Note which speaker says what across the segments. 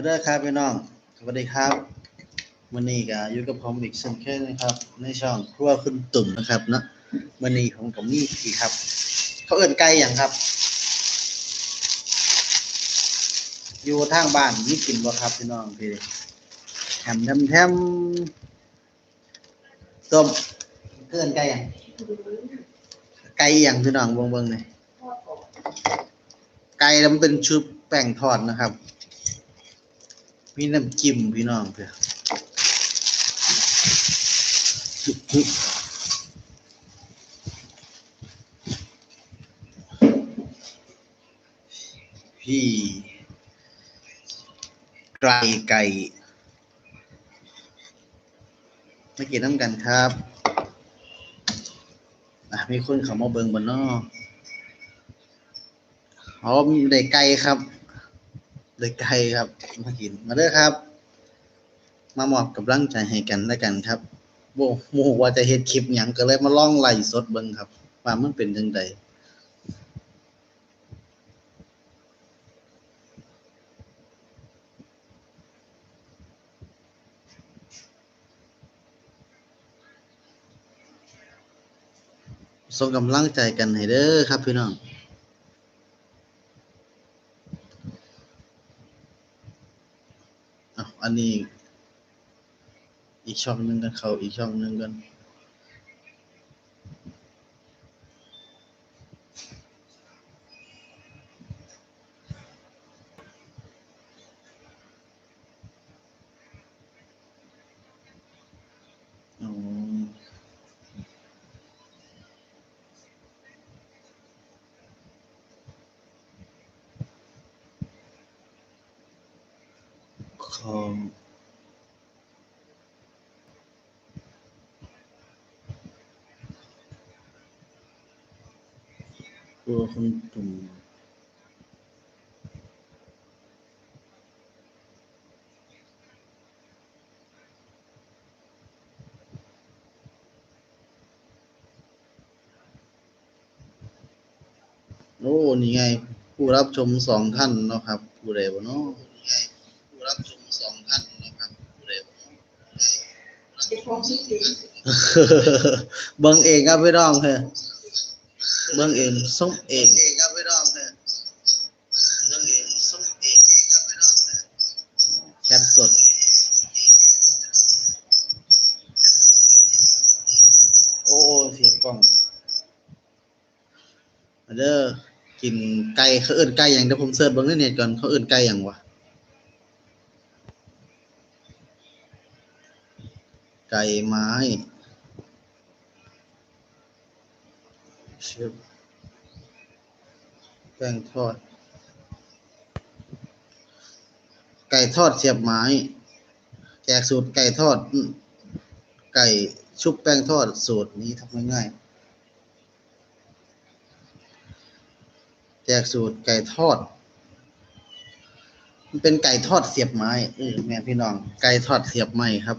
Speaker 1: มาเด้อครับพี่น้องสวัสดีครับวันนี้ก็อยู่กับผมอีกเช่นเคยนะครับ ในช่องครัวคุณตุ่มนะครับเนาะวันนี้ผมกับมี่กี่ครับ เขาเอิ่นไก่อย่างครับ อยู่ทางบ้านมีกินบ่ครับพี่น้องพี่แถมแถมแถมต้มเอิ่นไก่อย่างไก่อย่างพี่น้องเบิ่งเบิ่งนี่ไก่แล้วมันเป็นชุบแป้งทอดนะครับ มีน้ำจิ้มพี่น้องเพื่อพี่ไก่ไก่ไม่กินน้ำกันครับอะมีคนเขามาเบิงบนนออ๋อได้ไก่ครับ เลยไกลครับมากินมาเด้อครับ มามอบกำลังใจให้กันแล้วกันครับโบโมว่าจะเฮ็ดคลิปหยังก็เลยมาล่องไล่สดเบิ่งครับ ว่ามันเป็นจังไดส่งกำลังใจกันให้เด้อครับพี่น้อง อันนี้ อีกช่องหนึ่งกันเขาอีกช่องหนึ่งกันอ๋อของ ตัวคุณตุ่มโอ้นี่ไง ผู้รับชมสองท่านเนาะครับ ผู้ใดบ่เนาะนี่ไงผู้รับชมสองท่านเนาะครับผู้ใดบ่เนาะเบิ่งเองครับพี่น้องเฮ้ ยเบิ่งเองส่งเองครับพี่น้องเฮ้ยเบิ่งเองส่งเองครับพี่น้องเฮ้ยแชทสดโอ้เสียงกล้องมาเด้อกินไก่เขาเอิ้นไก่หยังเดี๋ยวผมเสิร์ชเบิ่งในเน็ตก่อนเขาเอิ้นไก่หยังวะไก่ไม้ เชฟแป้งทอด ไก่ทอดเสียบไม้ แจกสูตรไก่ทอด ไก่ชุบแป้งทอดสูตรนี้ทำง่ายๆ แจกสูตรไก่ทอด มันเป็นไก่ทอดเสียบไม้เออแม่พี่น้อง ไก่ทอดเสียบไม้ครับ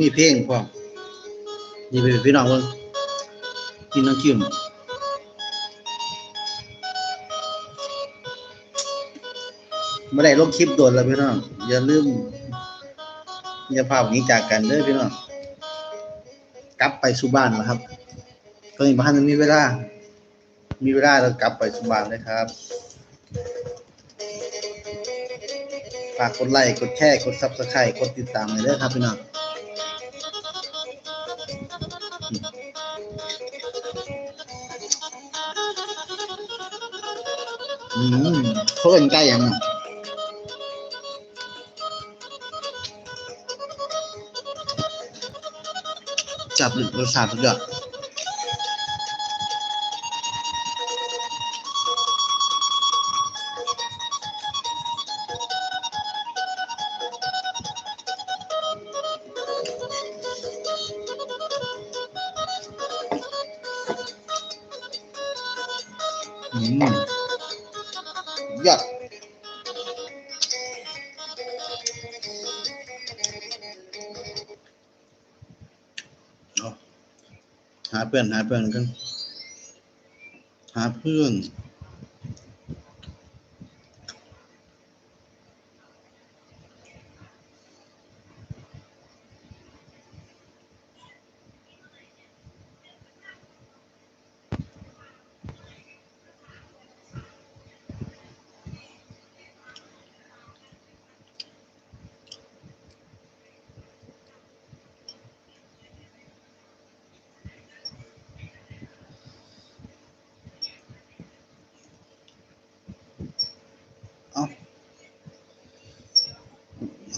Speaker 1: มีเพลงพร้อมนี่เป็นพี่น้องเบิ่งกินน้ำจิ้มไม่ได้ลงคลิปโดนแล้วพี่น้องอย่าลืมอย่าพาหนีจากกันเด้อพี่น้องกลับไปสู่บ้านแล้วครับตอนนี้บ้านมีเวลา มีเวลาเรากลับไปสู่บ้านเลยครับฝากกดไลค์กดแชร์กดซับสไครต์กดติดตามเลยเด้อครับพี่น้อง เขาจะนใก่ยังจับรสชาติสุดยอด เพื่อนหาเพื่อนกัน หาเพื่อน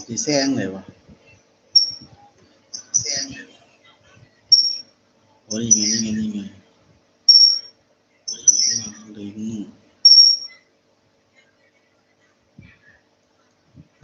Speaker 1: สีแซงเลยวะแซงเลยโอ้ยนี่ไ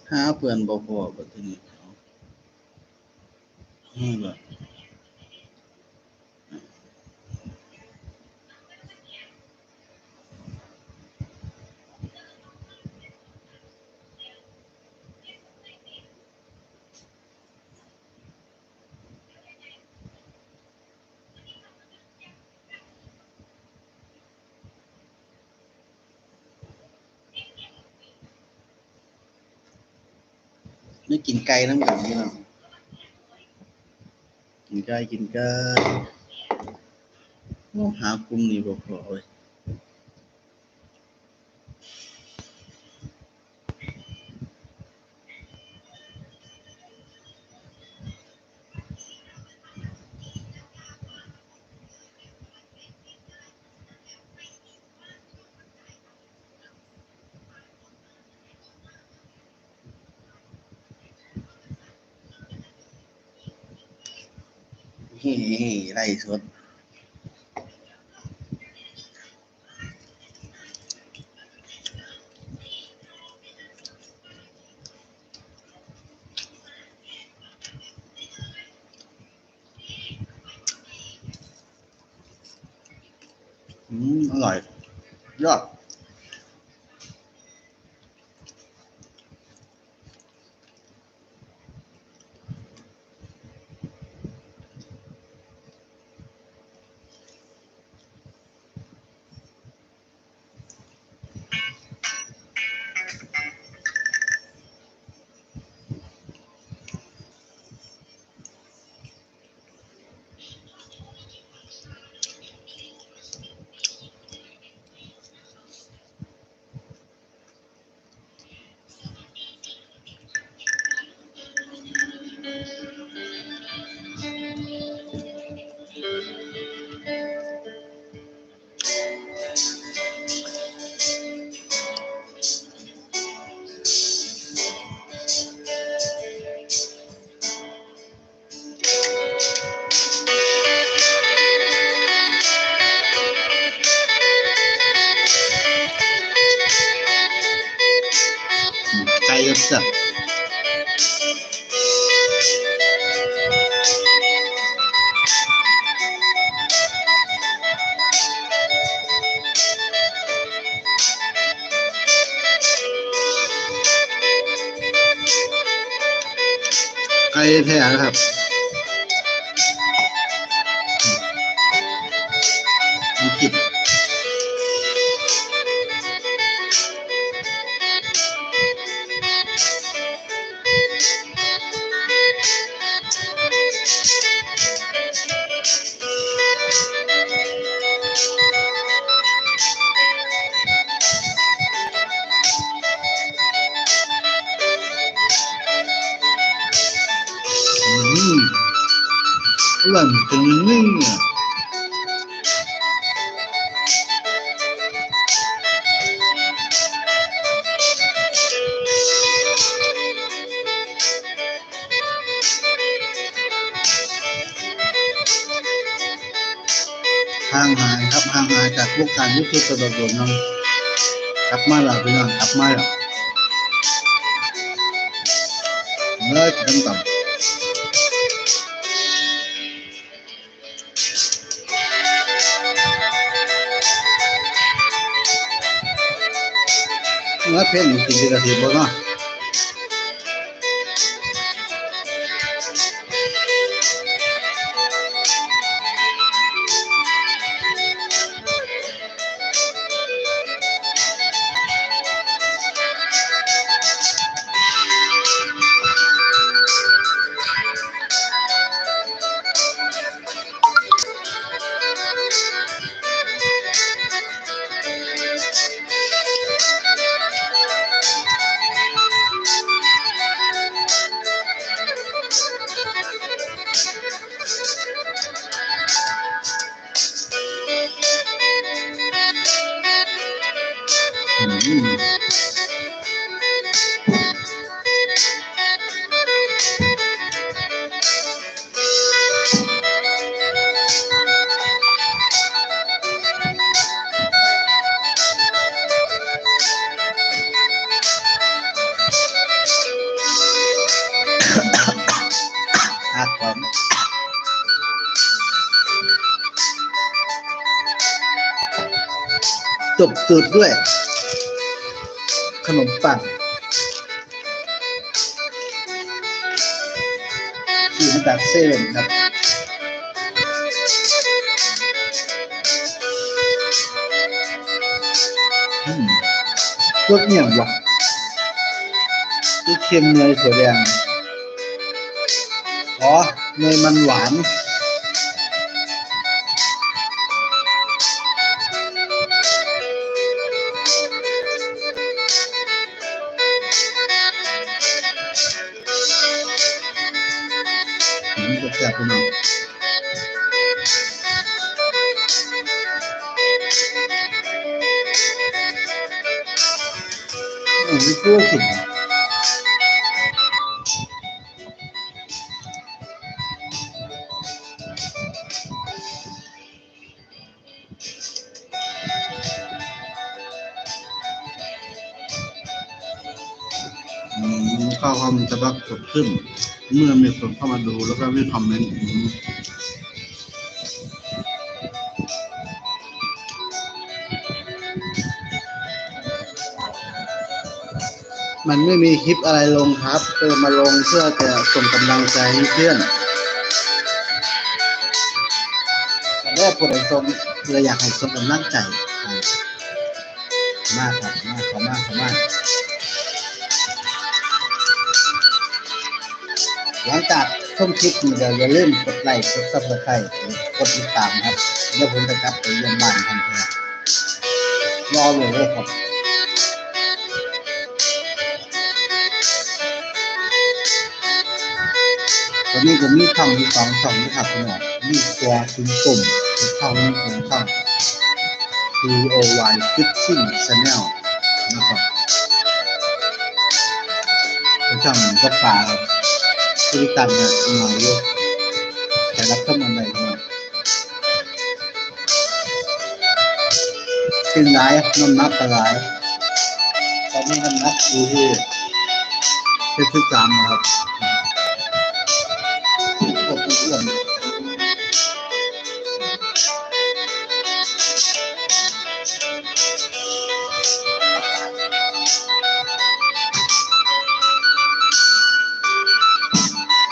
Speaker 1: หาเพื่อนบ่พอบัดทีนี้เอาเฮ้ยล่ะ ไม่กินไก่น้ำกันพี่น้อกินไก่กินไก่หากลุ่มนี้บอกเลย เฮ้ไล่สด ไก่กับสับไก่แท้นะครับ อร่อยเหมือนกันนี่เนี่ยห่างหายครับห่างหายจากวงการยูทูบตลอดโดนน้องกลับมาแล้วพี่น้องกลับมาแล้วเลยตั้งต่ำ เนื้อเพลงจริงๆกระถิ่นบ่เนาะ หักความจบจุดด้วย ขนมปังที่มาจากเซเว่นครับอืมรสเนียวว่ะรสเค็มเนยถั่วแดง เนยมันหวานอืมแซ่บๆพี่น้องอืมนี่พูดถึง กสดขึ้น เมื่อมีคนเข้ามาดูแล้วก็มีคอมเมนต์อืมมันไม่มีคลิปอะไรลงครับเออมาลงเพื่อจะส่งกำลังใจให้เพื่อนแต่แรกคนไอ้ชมเลยอยากให้ส่งกำลังใจมากครับมากขอบมากขอบมาก หลังจากชมคลิปนี้แล้วอย่าลืมกดไลค์กดซับสไครต์กดติดตามครับเดี๋ยวผมจะกลับไปเยี่ยมบ้านทันทีรับรอเลยเลยครับตอนนี้ผมมีช่องที่สองช่องนะครับคุณหมอมีตัวคุณตุ่มอีกช่องหนึงช่อง T O Y Fishing Channel นะครับเป็นช่องตกปลาครับ คือตังค์เนี่ยหน่อยอยู่แต่รับเข้ามาใหม่หน่อยสิ่งร้ายน้ำนับกระไรตอนนี้น้ำนับอยู่ที่ที่สามครับ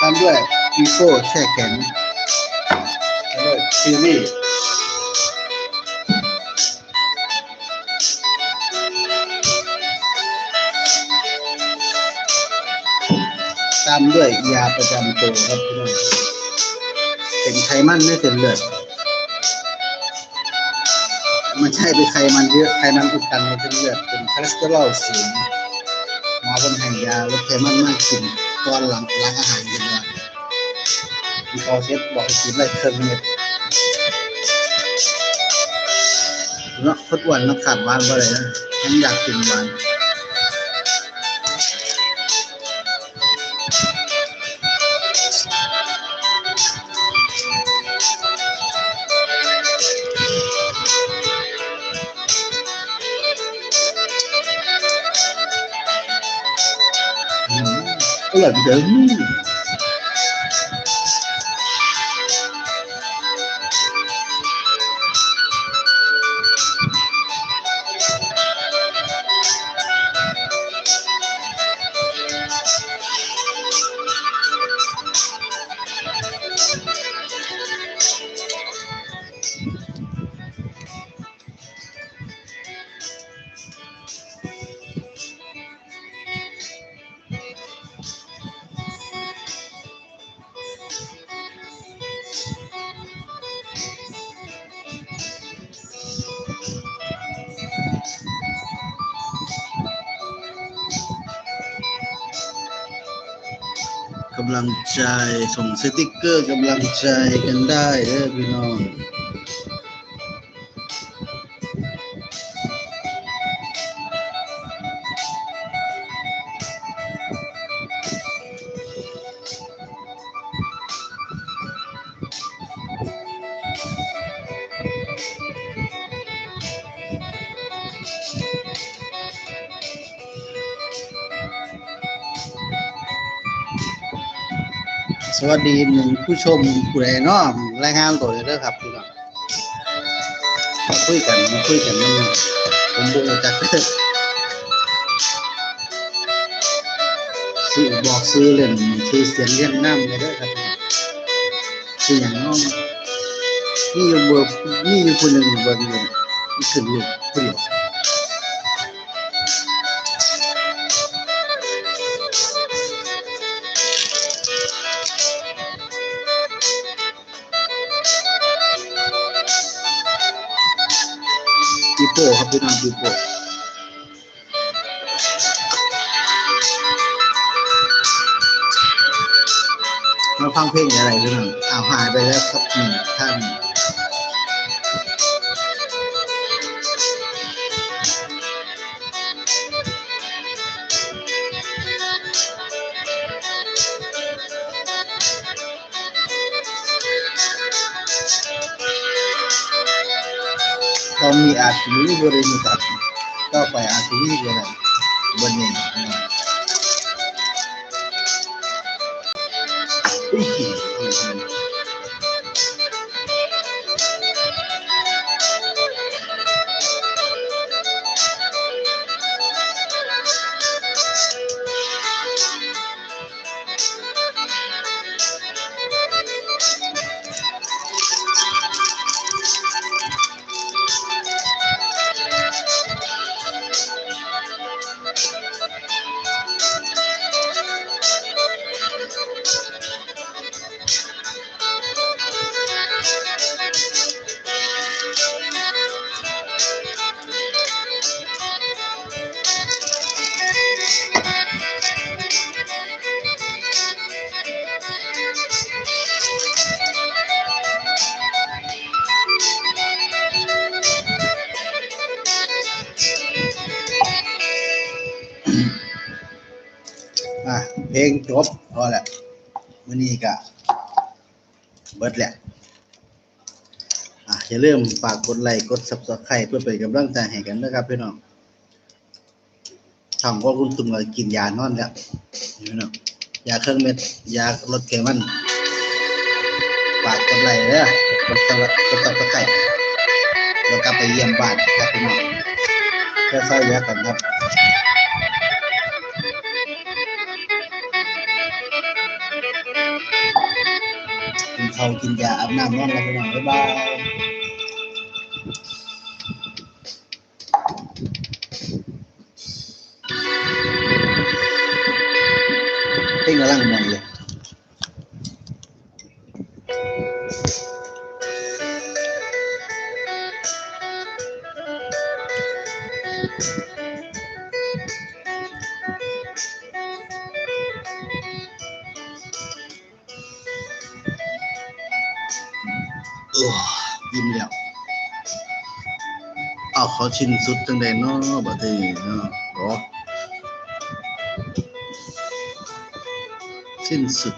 Speaker 1: ตามด้วยปีโป้แช่แข็งแล้วก็ซีรีส์ตามด้วยยาประจำตัวครับพี่น้องเป็นไขมันไม่เป็นเลือดมันใช่เป็นไขมันเยอะไขมันอุดตันในเส้นเลือดเป็นคอเลสเตอรอลสูงหมอเป็นให้ยาลดไขมันมากขึ้นก่อนหลังหลังอาหาร เป็นว่ากินข้าเสร็จบอกกินอะไรเครื่องเม็ดเนาะพดอ้วนนาะขาดวานบ่ได้นะยังอยากกินวานอืมอร่อยเหมือนเดิม ลังใจ ส่งสติกเกอร์กำลังใจกันได้เด้อพี่น้อง สวัสดีหนึ่งผู้ชมผู้ใดเน้อมรายงานตัวเด้อครับพี่น้องมาคุยกันมาคุยกันนี่ผมบ่รู้จักเด้อซื้อบอกซื้อเล่นชื่อเสียงเรียงน้ำเลยเด้อครับชื่ออย่างน้องนี่อยู่เบอร์นี่อยู่คนหนึ่งเบอร์หนึ่งนี่คือลูกผู้เดียว พี่น้องปีโป้มาฟังเพลงอะไรพี่น้องอ้าวหายไปแล้วครับหนึ่งท่าน ตอนมีอาชีพบริ มื้อนี้ก็เบิดแหละอะอย่าลืมฝากกดไลค์กด Subscribe เพื่อเป็นกำลังใจให้กันนะครับพี่น้องช่องก็คุณตุ่มก็กินยานอนแล้วพี่น้องยาเครื่องเม็ดยาลดไขมันฝากกดไลค์เด้อกด Sub- กด Subscribe แล้วกลับไปเยี่ยมบ้านครับพี่น้องเพื่อช่วยเหลือกันครับ กินข้าวกินยาอาบน้ำนอนกันไปหน่อยบ๊ายบายเพ่งกำลังมองเลย เขาชินสุดจังไดเนาะบัดนี้เนาะอ๋อสิ้นสุด